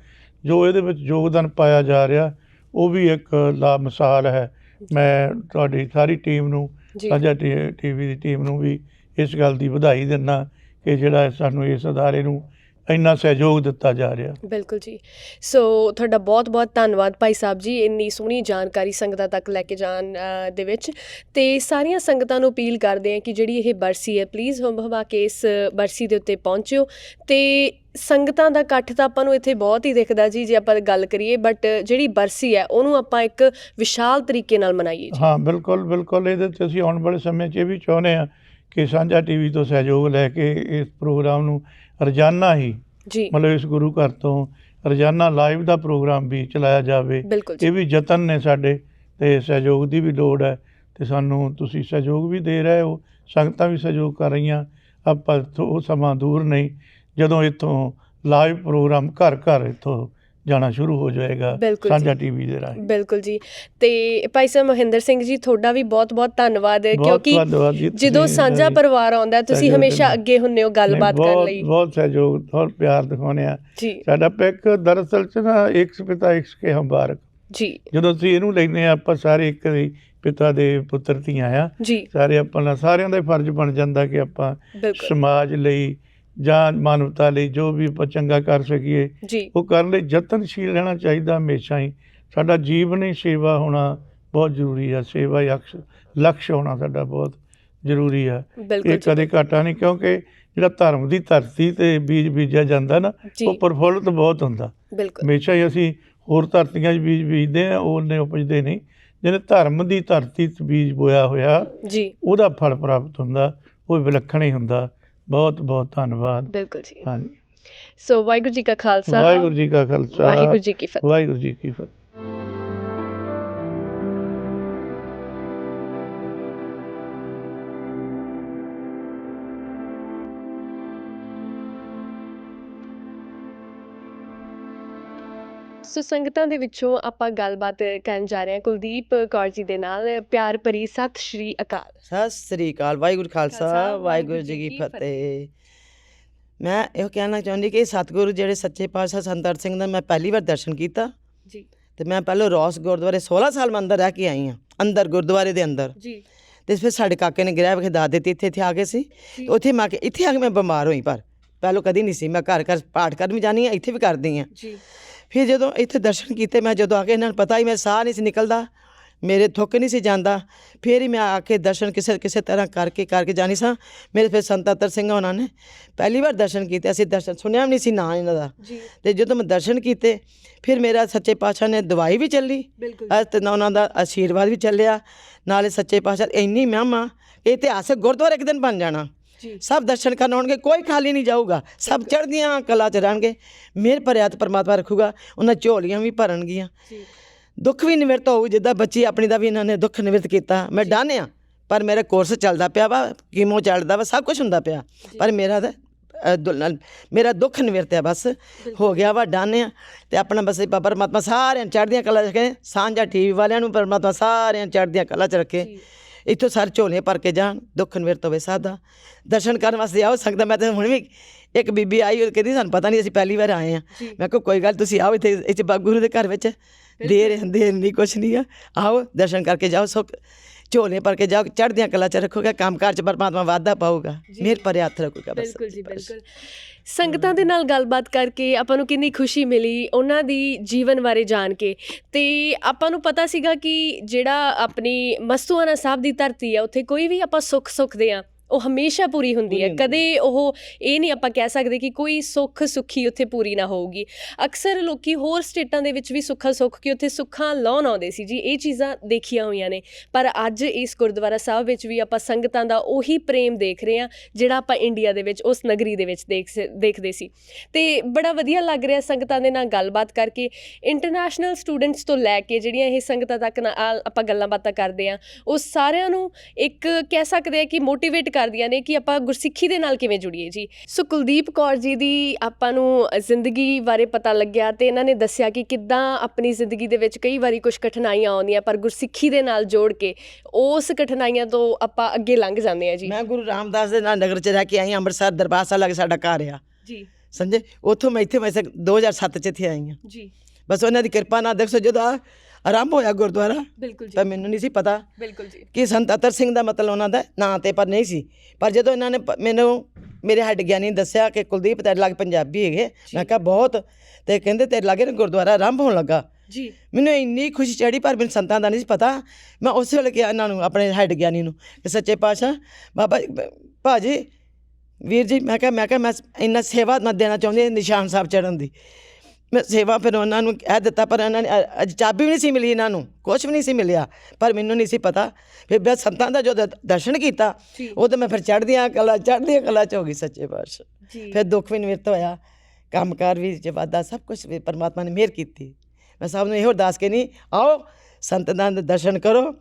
ਜੋ ਇਹਦੇ ਵਿੱਚ ਯੋਗਦਾਨ ਪਾਇਆ ਜਾ ਰਿਹਾ ਉਹ ਵੀ ਇੱਕ ਲਾ ਮਿਸਾਲ ਹੈ। ਮੈਂ ਤੁਹਾਡੀ ਸਾਰੀ ਟੀਮ ਨੂੰ ਸਾਂਝਾ ਟੀਵੀ ਦੀ ਟੀਮ ਨੂੰ ਵੀ ਇਸ ਗੱਲ ਦੀ ਵਧਾਈ ਦਿੰਦਾ ਕਿ ਜਿਹੜਾ ਸਾਨੂੰ ਇਸ ਅਦਾਰੇ ਨੂੰ ਇੰਨਾ ਸਹਿਯੋਗ ਦਿੱਤਾ ਜਾ ਰਿਹਾ। ਬਿਲਕੁਲ ਜੀ। ਸੋ ਤੁਹਾਡਾ ਬਹੁਤ ਬਹੁਤ ਧੰਨਵਾਦ ਭਾਈ ਸਾਹਿਬ ਜੀ ਇੰਨੀ ਸੋਹਣੀ ਜਾਣਕਾਰੀ ਸੰਗਤਾਂ ਤੱਕ ਲੈ ਕੇ ਜਾਣ ਦੇ ਵਿੱਚ। ਤੇ ਸਾਰੀਆਂ ਸੰਗਤਾਂ ਨੂੰ ਅਪੀਲ ਕਰਦੇ ਆ ਕਿ ਜਿਹੜੀ ਇਹ ਬਰਸੀ ਹੈ ਪਲੀਜ਼ ਹਮ ਹਵਾ ਕੇ ਇਸ ਬਰਸੀ ਦੇ ਉੱਤੇ ਪਹੁੰਚਿਓ। ਤੇ ਸੰਗਤਾਂ ਦਾ ਇਕੱਠ ਤਾਂ ਆਪਾਂ ਨੂੰ ਇੱਥੇ ਬਹੁਤ ਹੀ ਦਿਖਦਾ ਜੀ ਜੇ ਆਪਾਂ ਗੱਲ ਕਰੀਏ ਬਟ ਜਿਹੜੀ ਬਰਸੀ ਹੈ ਉਹਨੂੰ ਆਪਾਂ ਇੱਕ ਵਿਸ਼ਾਲ ਤਰੀਕੇ ਨਾਲ ਮਨਾਈਏ ਜੀ। ਹਾਂ ਬਿਲਕੁਲ ਬਿਲਕੁਲ। ਇਹਦੇ 'ਚ ਅਸੀਂ ਆਉਣ ਵਾਲੇ ਸਮੇਂ 'ਚ ਇਹ ਵੀ ਚਾਹੁੰਦੇ ਆ ਕਿ ਸਾਂਝਾ ਟੀਵੀ ਤੋਂ ਸਹਿਯੋਗ ਲੈ ਕੇ ਇਸ ਪ੍ਰੋਗਰਾਮ ਨੂੰ ਰੋਜ਼ਾਨਾ ਹੀ ਜੀ। ਮਤਲਬ ਇਸ ਗੁਰੂ ਘਰ ਤੋਂ ਰੋਜ਼ਾਨਾ ਲਾਈਵ ਦਾ ਪ੍ਰੋਗਰਾਮ ਵੀ ਚਲਾਇਆ ਜਾਵੇ। ਬਿਲਕੁਲ ਜੀ। ਇਹ ਵੀ ਯਤਨ ਨੇ ਸਾਡੇ ਤੇ ਸਹਿਯੋਗ ਦੀ ਵੀ ਲੋੜ ਹੈ ਤੇ ਸਾਨੂੰ ਤੁਸੀਂ ਸਹਿਯੋਗ ਵੀ ਦੇ ਰਹੇ ਹੋ ਸੰਗਤਾਂ ਵੀ ਸਹਿਯੋਗ ਕਰ ਰਹੀਆਂ। ਆਪਾਂ ਤੋਂ ਉਹ ਸਮਾਂ ਦੂਰ ਨਹੀਂ। ਜਦੋਂ ਇੱਥੋਂ ਲਾਈਵ ਪ੍ਰੋਗਰਾਮ ਘਰ ਘਰ ਇੱਥੋਂ ਜਾਣਾ ਸ਼ੁਰੂ ਹੋ ਜਾਏਗਾ ਬਿਲਕੁਲ ਸਾਂਝਾ। ਟੀਵੀ ਦੇ ਰਾਹੀਂ। ਬਿਲਕੁਲ ਜੀ। ਤੇ ਭਾਈ ਸਾਹਿਬ ਮਹਿੰਦਰ ਸਿੰਘ ਜੀ ਤੁਹਾਡਾ ਵੀ ਬਹੁਤ-ਬਹੁਤ ਧੰਨਵਾਦ ਬਹੁਤ ਕਿਉਂਕਿ ਧੰਨਵਾਦ ਜੀ ਜਦੋਂ ਤੁਸੀਂ ਸਾਂਝਾ ਪਰਿਵਾਰ ਆਉਂਦਾ ਹੈ, ਤੁਸੀਂ ਸਹਿਯੋਗ ਹਮੇਸ਼ਾ ਦਿੰਦੇ। ਅੱਗੇ ਹੁੰਨੇ ਹੋ ਗੱਲਬਾਤ ਨਹੀਂ, ਕਰਨ ਬਹੁਤ- ਲਈ। ਬਹੁਤ ਸਹਿਯੋਗ ਬਹੁਤ ਪਿਆਰ ਦਿਖਾਉਂਦੇ ਆ ਜੀ। ਸਾਡਾ ਪਿਕ ਦਰਅਸਲ ਚ ਨਾ ਇੱਕ ਪਿਤਾ ਇੱਕ ਕੇ ਹੰਬਾਰਕ। ਜੀ। ਜਦੋਂ ਅਸੀਂ ਇਹਨੂੰ ਲੈਨੇ ਆ ਆਪਾਂ ਸਾਰੇ ਇੱਕ ਹੀ ਪਿਤਾ ਦੇ ਪੁੱਤਰ ਧੀਆਂ ਆ। ਜੀ। ਸਾਰੇ ਆਪਾਂ ਨਾਲ ਸਾਰਿਆਂ ਦਾ ਹੀ ਫਰਜ਼ ਬਣ ਜਾਂਦਾ ਕਿ ਆਪਾਂ ਬਿਲਕੁਲ। ਸਮਾਜ ਲਈ ਜਾਂ ਮਾਨਵਤਾ ਲਈ ਜੋ ਵੀ ਆਪਾਂ ਚੰਗਾ ਕਰ ਸਕੀਏ ਉਹ ਕਰਨ ਲਈ ਯਤਨਸ਼ੀਲ ਰਹਿਣਾ ਚਾਹੀਦਾ ਹਮੇਸ਼ਾ ਹੀ। ਸਾਡਾ ਜੀਵਨ ਹੀ ਸੇਵਾ ਹੋਣਾ ਬਹੁਤ ਜ਼ਰੂਰੀ ਹੈ ਸੇਵਾ ਹੀ ਅਕਸ ਲਕਸ਼ ਹੋਣਾ ਸਾਡਾ ਬਹੁਤ ਜ਼ਰੂਰੀ ਹੈ ਇਹ ਕਦੇ ਘਾਟਾ ਨਹੀਂ ਕਿਉਂਕਿ ਜਿਹੜਾ ਧਰਮ ਦੀ ਧਰਤੀ ਤੇ ਬੀਜ ਬੀਜਿਆ ਜਾਂਦਾ ਨਾ ਉਹ ਪ੍ਰਫੁੱਲਤ ਬਹੁਤ ਹੁੰਦਾ। ਹਮੇਸ਼ਾ ਹੀ ਅਸੀਂ ਹੋਰ ਧਰਤੀਆਂ 'ਚ ਬੀਜ ਬੀਜਦੇ ਆ ਉਹ ਨੇ ਉਪਜਦੇ ਨਹੀਂ। ਜਿਹਨੇ ਧਰਮ ਦੀ ਧਰਤੀ 'ਚ ਬੀਜ ਬੋਇਆ ਹੋਇਆ ਜੀ। ਉਹਦਾ ਫਲ ਪ੍ਰਾਪਤ ਹੁੰਦਾ ਉਹ ਵਿਲੱਖਣ ਹੀ ਹੁੰਦਾ। ਬਹੁਤ ਬਹੁਤ ਧੰਨਵਾਦ। ਬਿਲਕੁਲ ਜੀ। ਹਾਂਜੀ। ਸੋ ਵਾਹਿਗੁਰੂ ਜੀ ਕਾ ਖਾਲਸਾ ਵਾਹਿਗੁਰੂ ਜੀ ਕਾ ਖਾਲਸਾ ਵਾਹਿਗੁਰੂ ਜੀ ਕੀ ਫਤਿਹ। ਵਾਹਿਗੁਰੂ ਜੀ ਕੀ ਫਤਿਹ। ਸੋ ਸੰਗਤਾਂ ਦੇ ਵਿੱਚੋਂ ਆਪਾਂ ਗੱਲਬਾਤ ਕਰਨ ਜਾ ਰਹੇ ਹਾਂ ਕੁਲਦੀਪ ਕੌਰ ਜੀ ਦੇ ਨਾਲ। ਪਿਆਰ ਭਰੀ ਸਤਿ ਸ਼੍ਰੀ ਅਕਾਲ। ਸਤਿ ਸ੍ਰੀ ਅਕਾਲ ਵਾਹਿਗੁਰੂ ਖਾਲਸਾ, ਵਾਹਿਗੁਰੂ ਜੀ ਕੀ ਫਤਿਹ। ਮੈਂ ਇਹ ਕਹਿਣਾ ਚਾਹੁੰਦੀ ਕਿ ਸਤਿਗੁਰੂ ਜਿਹੜੇ ਸੱਚੇ ਪਾਤਸ਼ਾਹ ਸੰਤਰ ਸਿੰਘ ਦਾ ਮੈਂ ਪਹਿਲੀ ਵਾਰ ਦਰਸ਼ਨ ਕੀਤਾ ਜੀ। ਤੇ ਮੈਂ ਪਹਿਲਾਂ ਰੋਸ ਗੁਰਦੁਆਰੇ 16 ਸਾਲ ਮੈਂ ਅੰਦਰ ਰਹਿ ਕੇ ਆਈ ਹਾਂ ਅੰਦਰ ਗੁਰਦੁਆਰੇ ਦੇ ਅੰਦਰ। ਜੀ। ਤੇ ਫਿਰ ਸਾਡੇ ਕਾਕੇ ਨੇ ਗ੍ਰਹਿ ਵਿਖੇ ਦਾਦੇ ਤੇ ਇੱਥੇ ਇੱਥੇ ਆ ਗਏ ਸੀ। ਉੱਥੇ ਮੈਂ ਕਿ ਇੱਥੇ ਆ ਕੇ ਮੈਂ ਬਿਮਾਰ ਹੋਈ ਪਰ। ਪਹਿਲੋਂ ਕਦੀ ਨਹੀਂ ਸੀ ਮੈਂ ਘਰ ਘਰ ਪਾਠ ਕਰਨ ਵੀ ਜਾਣੀ ਆ ਇੱਥੇ ਵੀ ਕਰਦੀ ਆ ਜੀ। ਫਿਰ ਜਦੋਂ ਇੱਥੇ ਦਰਸ਼ਨ ਕੀਤੇ ਮੈਂ ਜਦੋਂ ਆ ਕੇ ਇਹਨਾਂ ਨੂੰ ਪਤਾ ਹੀ ਮੈਂ ਸਾਹ ਨਹੀਂ ਸੀ ਨਿਕਲਦਾ ਮੇਰੇ ਥੁੱਕ ਨਹੀਂ ਸੀ ਜਾਂਦਾ ਫਿਰ ਹੀ ਮੈਂ ਆ ਕੇ ਦਰਸ਼ਨ ਕਿਸੇ ਕਿਸੇ ਤਰ੍ਹਾਂ ਕਰਕੇ ਕਰਕੇ ਜਾਣੀ ਸਾਂ। ਮੇਰੇ ਫਿਰ ਸੰਤ ਅਤਰ ਸਿੰਘ ਉਹਨਾਂ ਨੇ ਪਹਿਲੀ ਵਾਰ ਦਰਸ਼ਨ ਕੀਤੇ ਅਸੀਂ ਦਰਸ਼ਨ ਸੁਣਿਆ ਵੀ ਨਹੀਂ ਸੀ ਨਾਂ ਇਹਨਾਂ ਦਾ। ਤੇ ਜਦੋਂ ਮੈਂ ਦਰਸ਼ਨ ਕੀਤੇ ਫਿਰ ਮੇਰਾ ਸੱਚੇ ਪਾਤਸ਼ਾਹ ਨੇ ਦਵਾਈ ਵੀ ਚੱਲੀ। ਅੱਜ ਤੇ ਉਹਨਾਂ ਦਾ ਆਸ਼ੀਰਵਾਦ ਵੀ ਚੱਲਿਆ ਨਾਲੇ ਸੱਚੇ ਪਾਤਸ਼ਾਹ ਇੰਨੀ ਮਹਿਮਾ ਇਹ ਇਤਿਹਾਸਕ ਗੁਰਦੁਆਰਾ ਇੱਕ ਦਿਨ ਬਣ ਜਾਣਾ। ਸਭ ਦਰਸ਼ਨ ਕਰਨ ਆਉਣਗੇ ਕੋਈ ਖਾਲੀ ਨਹੀਂ ਜਾਊਗਾ। ਸਭ ਚੜ੍ਹਦੀਆਂ ਕਲਾ ਚ ਰਹਿਣਗੇ। ਮਿਹਰ ਭਰਿਆ ਤੇ ਪਰਮਾਤਮਾ ਰੱਖੂਗਾ ਉਹਨਾਂ ਝੋਲੀਆਂ ਵੀ ਭਰਨਗੀਆਂ। ਦੁੱਖ ਵੀ ਨਿਵਰਤ ਹੋਊ ਜਿੱਦਾਂ ਬੱਚੀ ਆਪਣੀ ਦਾ ਵੀ ਇਹਨਾਂ ਨੇ ਦੁੱਖ ਨਿਵਰਤ ਕੀਤਾ। ਮੈਂ ਡਾਨਿਆ ਪਰ ਮੇਰਾ ਕੋਰਸ ਚੱਲਦਾ ਪਿਆ ਵਾ ਕੀਮੋ ਚੱਲਦਾ ਵਾ ਸਭ ਕੁਝ ਹੁੰਦਾ ਪਿਆ। ਪਰ ਮੇਰਾ ਤਾਂ ਮੇਰਾ ਦੁੱਖ ਨਿਵਰਤਿਆ ਬਸ। ਹੋ ਗਿਆ ਵਾ ਡਾਨਿਆ ਤੇ ਆਪਣਾ ਬਸ ਪਰਮਾਤਮਾ ਸਾਰਿਆਂ ਚੜ੍ਹਦੀਆਂ ਕਲਾ ਚ ਰੱਖੇ ਸਾਂਝਾ ਟੀਵੀ ਵਾਲਿਆਂ ਨੂੰ ਪਰਮਾਤਮਾ ਸਾਰਿਆਂ ਚੜ੍ਹਦੀਆਂ ਕਲਾ ਚ ਰੱਖੇ। ਇੱਥੋਂ ਸਾਰੇ ਝੋਲੇ ਭਰ ਕੇ ਜਾਣ ਦੁੱਖ ਨਿਵਰਤ ਹੋਵੇ ਸਭ ਦਾ ਦਰਸ਼ਨ ਕਰਨ ਵਾਸਤੇ ਆਓ ਸਕਦਾ ਮੈਂ ਤਾਂ ਹੁਣ ਵੀ ਇੱਕ ਬੀਬੀ ਆਈ ਉਹ ਕਹਿੰਦੀ ਸਾਨੂੰ ਪਤਾ ਨਹੀਂ ਅਸੀਂ ਪਹਿਲੀ ਵਾਰ ਆਏ ਆ ਮੈਂ ਕਿਹਾ ਕੋਈ ਗੱਲ ਤੁਸੀਂ ਆਓ ਇੱਥੇ ਇੱਥੇ ਬਾਬਾ ਗੁਰੂ ਦੇ ਘਰ ਵਿੱਚ। ਦੇਰ ਦੇਰ ਨਹੀਂ ਕੁਛ ਨਹੀਂ ਆ। ਆਓ ਦਰਸ਼ਨ ਕਰਕੇ ਜਾਓ ਸੁੱਖ। ਝੋਲੇ ਭਰ ਕੇ ਜਾਓ ਚੜ੍ਹਦੀਆਂ ਕਲਾ ਚ ਰੱਖੋਗੇ ਕੰਮਕਾਰ ਚ ਪਰਮਾਤਮਾ ਵਾਧਾ ਪਾਊਗਾ। ਮਿਹਰ ਭਰੇ ਹੱਥ ਰੱਖੂਗਾ ਬਸ। ਬਿਲਕੁਲ ਜੀ ਬਿਲਕੁਲ। ਸੰਗਤਾਂ ਦੇ ਨਾਲ ਗੱਲਬਾਤ ਕਰਕੇ ਆਪਾਂ ਨੂੰ ਕਿੰਨੀ ਖੁਸ਼ੀ ਮਿਲੀ ਉਹਨਾਂ ਦੀ ਜੀਵਨ ਬਾਰੇ ਜਾਣ ਕੇ। ਤੇ ਆਪਾਂ ਨੂੰ ਪਤਾ ਸੀਗਾ ਕਿ ਜਿਹੜਾ ਆਪਣੀ ਮਸਤੂਆਨਾ ਸਾਹਿਬ ਦੀ ਧਰਤੀ ਆ ਉੱਥੇ ਕੋਈ ਵੀ ਆਪਾਂ ਸੁੱਖ ਸੁੱਖਦੇ ਆ ਉਹ ਹਮੇਸ਼ਾ ਪੂਰੀ ਹੁੰਦੀ ਹੈ। ਕਦੇ ਉਹ ਇਹ ਨਹੀਂ ਆਪਾਂ ਕਹਿ ਸਕਦੇ ਕਿ ਕੋਈ ਸੁੱਖ ਸੁੱਖੀ ਉੱਥੇ ਪੂਰੀ ਨਾ ਹੋਊਗੀ। ਅਕਸਰ ਲੋਕੀ ਹੋਰ ਸਟੇਟਾਂ ਦੇ ਵਿੱਚ ਵੀ ਸੁੱਖਾ ਸੁੱਖ ਕੇ ਉੱਥੇ ਸੁੱਖਾਂ ਲਾਉਣ ਆਉਂਦੇ ਸੀ ਜੀ ਇਹ ਚੀਜ਼ਾਂ ਦੇਖੀਆਂ ਹੋਈਆਂ ਨੇ। ਪਰ ਅੱਜ ਇਸ ਗੁਰਦੁਆਰਾ ਸਾਹਿਬ ਵਿੱਚ ਵੀ ਆਪਾਂ ਸੰਗਤਾਂ ਦਾ ਉਹੀ ਪ੍ਰੇਮ ਦੇਖ ਰਹੇ ਹਾਂ ਜਿਹੜਾ ਆਪਾਂ ਇੰਡੀਆ ਦੇ ਵਿੱਚ ਉਸ ਨਗਰੀ ਦੇ ਵਿੱਚ ਦੇਖ ਦੇਖਦੇ ਸੀ। ਤੇ ਬੜਾ ਵਧੀਆ ਲੱਗ ਰਿਹਾ ਸੰਗਤਾਂ ਦੇ ਨਾਲ ਗੱਲਬਾਤ ਕਰਕੇ। ਇੰਟਰਨੈਸ਼ਨਲ ਸਟੂਡੈਂਟਸ ਤੋਂ ਲੈ ਕੇ ਜਿਹੜੀਆਂ ਇਹ ਸੰਗਤਾਂ ਤੱਕ ਆਪਾਂ ਗੱਲਾਂ ਬਾਤਾਂ ਕਰਦੇ ਹਾਂ ਉਹ ਸਾਰਿਆਂ ਨੂੰ ਇੱਕ ਕਹਿ ਸਕਦੇ ਆ ਕਿ ਮੋਟੀਵੇਟ ਕਰਦੀਆਂ ਨੇ ਕਿ ਆਪਾਂ ਗੁਰਸਿੱਖੀ ਦੇ ਨਾਲ ਕਿਵੇਂ ਜੁੜੀਏ ਜੀ। ਸੋ ਕੁਲਦੀਪ ਕੌਰ ਜੀ ਦੀ ਆਪਾਂ ਨੂੰ ਜ਼ਿੰਦਗੀ ਬਾਰੇ ਪਤਾ ਲੱਗਿਆ ਤੇ ਇਹਨਾਂ ਨੇ ਦੱਸਿਆ ਕਿ ਕਿੱਦਾਂ ਆਪਣੀ ਜ਼ਿੰਦਗੀ ਦੇ ਵਿੱਚ ਕਈ ਵਾਰੀ ਕੁਝ ਕਠਿਨਾਈਆਂ ਆਉਂਦੀਆਂ ਪਰ ਗੁਰਸਿੱਖੀ ਦੇ ਨਾਲ ਜੋੜ ਕੇ ਉਸ ਕਠਿਨਾਈਆਂ ਤੋਂ ਆਪਾਂ ਅੱਗੇ ਲੰਘ ਜਾਂਦੇ ਆ ਜੀ। ਮੈਂ ਗੁਰੂ ਰਾਮਦਾਸ ਦੇ ਨਾਲ ਨਗਰ ਚ ਰਹਿ ਕੇ ਆਈ ਅੰਮ੍ਰਿਤਸਰ ਦਰਬਾਰ ਸਾਹਿਬ ਲਾਗੇ ਸਾਡਾ ਘਰ ਆ। ਜੀ। ਸਮਝੇ? ਉੱਥੋਂ ਮੈਂ ਇੱਥੇ ਵੈਸੇ 2007 ਚ ਇੱਥੇ ਆਈ ਹਾਂ। ਜੀ। ਬਸ ਉਹਨਾਂ ਦੀ ਕਿਰਪਾ ਨਾਲ ਦੇਖੋ ਜਦੋਂ ਆ ਆਰੰਭ ਹੋਇਆ ਗੁਰਦੁਆਰਾ? ਬਿਲਕੁਲ ਤਾਂ ਮੈਨੂੰ ਨਹੀਂ ਸੀ ਪਤਾ ਬਿਲਕੁਲ ਜੀ। ਕਿ ਸੰਤ ਅਤਰ ਸਿੰਘ ਦਾ ਮਤਲਬ ਉਹਨਾਂ ਦਾ ਨਾਂ ਤੇ ਪਰ ਨਹੀਂ ਸੀ। ਪਰ ਜਦੋਂ ਇਹਨਾਂ ਨੇ ਪ- ਮੈਨੂੰ ਮੇਰੇ ਹੈੱਡ ਗਿਆਨੀ ਨੇ ਦੱਸਿਆ ਕਿ ਕੁਲਦੀਪ ਤੇਰੇ ਲੱਗ ਪੰਜਾਬੀ ਹੈਗੇ ਮੈਂ ਕਿਹਾ ਬਹੁਤ। ਤੇ ਕਹਿੰਦੇ ਤੇਰੇ ਲਾਗੇ ਨਾ ਗੁਰਦੁਆਰਾ ਆਰੰਭ ਹੋਣ ਲੱਗਾ। ਜੀ। ਮੈਨੂੰ ਇੰਨੀ ਖੁਸ਼ੀ ਚੜੀ ਪਰ ਮੈਨੂੰ ਸੰਤਾਂ ਦਾ ਨਹੀਂ ਸੀ ਪਤਾ। ਮੈਂ ਉਸੇ ਵੇਲੇ ਕਿਹਾ ਇਹਨਾਂ ਨੂੰ ਆਪਣੇ ਹੈੱਡ ਗਿਆਨੀ ਨੂੰ ਕਿ ਸੱਚੇ ਪਾਤਸ਼ਾਹ ਬਾਬਾ ਜੀ, ਬ- ਭਾਜੀ ਵੀਰ ਜੀ ਮੈਂ ਕਿਹਾ ਮੈਂ ਕਿਹਾ ਮੈਂ ਇੰਨਾ ਸੇਵਾ ਮੈਂ ਦੇਣਾ ਚਾਹੁੰਦੀ ਨਿਸ਼ਾਨ ਸਾਹਿਬ ਚੜਨ ਦੀ। ਮੈਂ ਸੇਵਾ ਫਿਰ ਉਹਨਾਂ ਨੂੰ ਕਹਿ ਦਿੱਤਾ ਪਰ ਉਹਨਾਂ ਨੇ ਅ- ਅੱਜ ਚਾਬੀ ਵੀ ਨਹੀਂ ਸੀ ਮਿਲੀ ਇਹਨਾਂ ਨੂੰ ਕੁਝ ਵੀ ਨਹੀਂ ਸੀ ਮਿਲਿਆ। ਪਰ ਮੈਨੂੰ ਨਹੀਂ ਸੀ ਪਤਾ ਫਿਰ ਮੈਂ ਸੰਤਾਂ ਦਾ ਜੋ ਦ- ਦਰਸ਼ਨ ਕੀਤਾ ਜੀ। ਉਹ ਤਾਂ ਮੈਂ ਫਿਰ ਚੜ੍ਹਦੀਆਂ ਕਲਾ ਚੜ੍ਹਦੀਆਂ ਕਲਾ ਚ ਹੋ ਗਈ ਸੱਚੇ ਪਾਤਸ਼ਾਹ। ਜੀ। ਫਿਰ ਦੁੱਖ ਵੀ ਨਿਵਰਤ ਹੋਇਆ ਕੰਮਕਾਰ ਵੀ ਜੇ ਵਾਧਾ ਸਭ ਕੁਝ ਵੀ ਪਰਮਾਤਮਾ ਨੇ ਮਿਹਰ ਕੀਤੀ। ਮੈਂ ਸਭ ਨੂੰ ਇਹੋ ਅਰਦਾਸ ਕਰਨੀ ਆਓ ਸੰਤਾਂ ਦੇ ਦਰਸ਼ਨ ਕਰੋ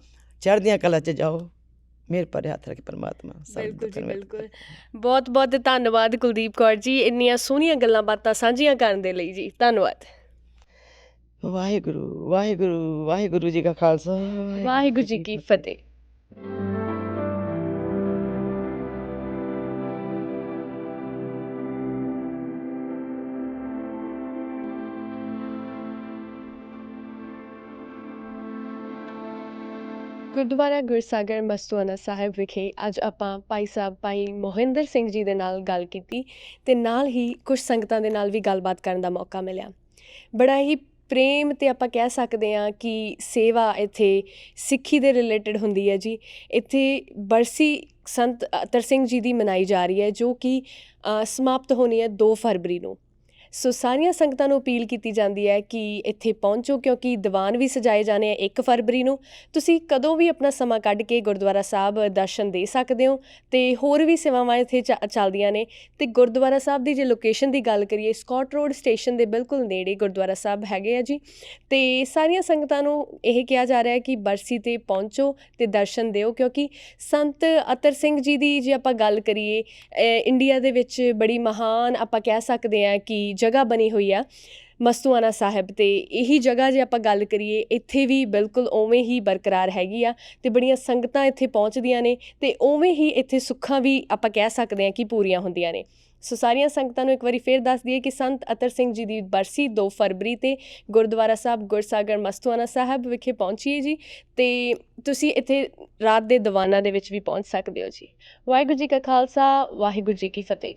ਚੜ੍ਹਦੀਆਂ ਕਲਾ ਚ ਜਾਓ। ਮਿਹਰ ਭਰੇ ਹੱਥ ਰੱਖੇ ਪਰਮਾਤਮਾ ਬਿਲਕੁਲ ਜੀ ਬਿਲਕੁਲ। ਬਹੁਤ ਬਹੁਤ ਧੰਨਵਾਦ ਕੁਲਦੀਪ ਕੌਰ ਜੀ ਇੰਨੀਆਂ ਸੋਹਣੀਆਂ ਗੱਲਾਂ ਬਾਤਾਂ ਸਾਂਝੀਆਂ ਕਰਨ ਦੇ ਲਈ ਜੀ। ਧੰਨਵਾਦ। ਵਾਹਿਗੁਰੂ ਵਾਹਿਗੁਰੂ ਵਾਹਿਗੁਰੂ ਜੀ ਕਾ ਖਾਲਸਾ ਵਾਹਿਗੁਰੂ ਜੀ ਕੀ ਫਤਿਹ। ਗੁਰਦੁਆਰਾ ਗੁਰਸਾਗਰ ਮਸਤੂਆਨਾ ਸਾਹਿਬ ਵਿਖੇ ਅੱਜ ਆਪਾਂ ਭਾਈ ਸਾਹਿਬ, ਭਾਈ ਮੋਹਿੰਦਰ ਸਿੰਘ ਜੀ ਦੇ ਨਾਲ ਗੱਲ ਕੀਤੀ ਤੇ ਨਾਲ ਹੀ ਕੁਝ ਸੰਗਤਾਂ ਦੇ ਨਾਲ ਵੀ ਗੱਲਬਾਤ ਕਰਨ ਦਾ ਮੌਕਾ ਮਿਲਿਆ। ਬੜਾ ਹੀ ਪ੍ਰੇਮ ਤੇ ਆਪਾਂ ਕਹਿ ਸਕਦੇ ਹਾਂ ਕਿ ਸੇਵਾ ਇੱਥੇ ਸਿੱਖੀ ਦੇ ਰਿਲੇਟਡ ਹੁੰਦੀ ਹੈ ਜੀ। ਇੱਥੇ ਬਰਸੀ ਸੰਤ ਅਤਰ ਸਿੰਘ ਜੀ ਦੀ ਮਨਾਈ ਜਾ ਰਹੀ ਹੈ ਜੋ ਕਿ ਸਮਾਪਤ ਹੋਣੀ ਹੈ 2 ਫਰਵਰੀ ਨੂੰ। ਸੋ ਸਾਰੀਆਂ ਸੰਗਤਾਂ ਨੂੰ ਅਪੀਲ ਕੀਤੀ ਜਾਂਦੀ ਹੈ ਕਿ ਇੱਥੇ ਪਹੁੰਚੋ, ਕਿਉਂਕਿ ਦੀਵਾਨ ਵੀ ਸਜਾਏ ਜਾਣੇ ਆ 1 ਫਰਵਰੀ ਨੂੰ। ਤੁਸੀਂ ਕਦੋਂ ਵੀ ਆਪਣਾ ਸਮਾਂ ਕੱਢ ਕੇ ਗੁਰਦੁਆਰਾ ਸਾਹਿਬ ਦਰਸ਼ਨ ਦੇ ਸਕਦੇ ਹੋ ਤੇ ਹੋਰ ਵੀ ਸੇਵਾਵਾਂ ਇੱਥੇ ਚ- ਚੱਲਦੀਆਂ ਨੇ। ਤੇ ਗੁਰਦੁਆਰਾ ਸਾਹਿਬ ਦੀ ਜੇ ਲੋਕੇਸ਼ਨ ਦੀ ਗੱਲ ਕਰੀਏ ਸਕਾਟ ਰੋਡ ਸਟੇਸ਼ਨ ਦੇ ਬਿਲਕੁਲ ਨੇੜੇ ਗੁਰਦੁਆਰਾ ਸਾਹਿਬ ਹੈਗੇ ਆ ਜੀ। ਤੇ ਸਾਰੀਆਂ ਸੰਗਤਾਂ ਨੂੰ ਇਹ ਕਿਹਾ ਜਾ ਰਿਹਾ ਹੈ ਕਿ ਬਰਸੀ ਤੇ ਪਹੁੰਚੋ ਤੇ ਦਰਸ਼ਨ ਦਿਓ, ਕਿਉਂਕਿ ਸੰਤ ਅਤਰ ਸਿੰਘ ਜੀ ਦੀ ਜੇ ਆਪਾਂ ਗੱਲ ਕਰੀਏ ਇੰਡੀਆ ਦੇ ਵਿੱਚ ਬੜੀ ਮਹਾਨ ਆਪਾਂ ਕਹਿ ਸਕਦੇ ਹਾਂ ਕਿ ਜਗ੍ਹਾ ਬਣੀ ਹੋਈ ਆ ਮਸਤੂਆਨਾ ਸਾਹਿਬ ਤੇ। ਇਹੀ ਜਗ੍ਹਾ ਜੇ ਆਪਾਂ ਗੱਲ ਕਰੀਏ, ਇੱਥੇ ਵੀ ਬਿਲਕੁਲ ਉਵੇਂ ਹੀ ਬਰਕਰਾਰ ਹੈਗੀ ਆ ਤੇ ਬੜੀਆਂ ਸੰਗਤਾਂ ਇੱਥੇ ਪਹੁੰਚਦੀਆਂ ਨੇ ਤੇ ਉਵੇਂ ਹੀ ਇੱਥੇ ਸੁੱਖਾਂ ਵੀ ਆਪਾਂ ਕਹਿ ਸਕਦੇ ਹਾਂ ਕਿ ਪੂਰੀਆਂ ਹੁੰਦੀਆਂ ਨੇ। ਸੋ ਸਾਰੀਆਂ ਸੰਗਤਾਂ ਨੂੰ ਇੱਕ ਵਾਰੀ ਫੇਰ ਦੱਸ ਦਈਏ ਕਿ ਸੰਤ ਅਤਰ ਸਿੰਘ ਜੀ ਦੀ ਬਰਸੀ 2 ਫਰਵਰੀ ਤੇ ਗੁਰਦੁਆਰਾ ਸਾਹਿਬ ਗੁਰਸਾਗਰ ਮਸਤੂਆਨਾ ਸਾਹਿਬ ਵਿਖੇ ਪਹੁੰਚੀਏ ਜੀ ਤੇ ਤੁਸੀਂ ਇੱਥੇ ਰਾਤ ਦੇ ਦੀਵਾਨਾਂ ਦੇ ਵਿੱਚ ਵੀ ਪਹੁੰਚ ਸਕਦੇ ਹੋ ਜੀ। ਵਾਹਿਗੁਰੂ ਜੀ ਕਾ ਖਾਲਸਾ, ਵਾਹਿਗੁਰੂ ਜੀ ਕੀ ਫਤਿਹ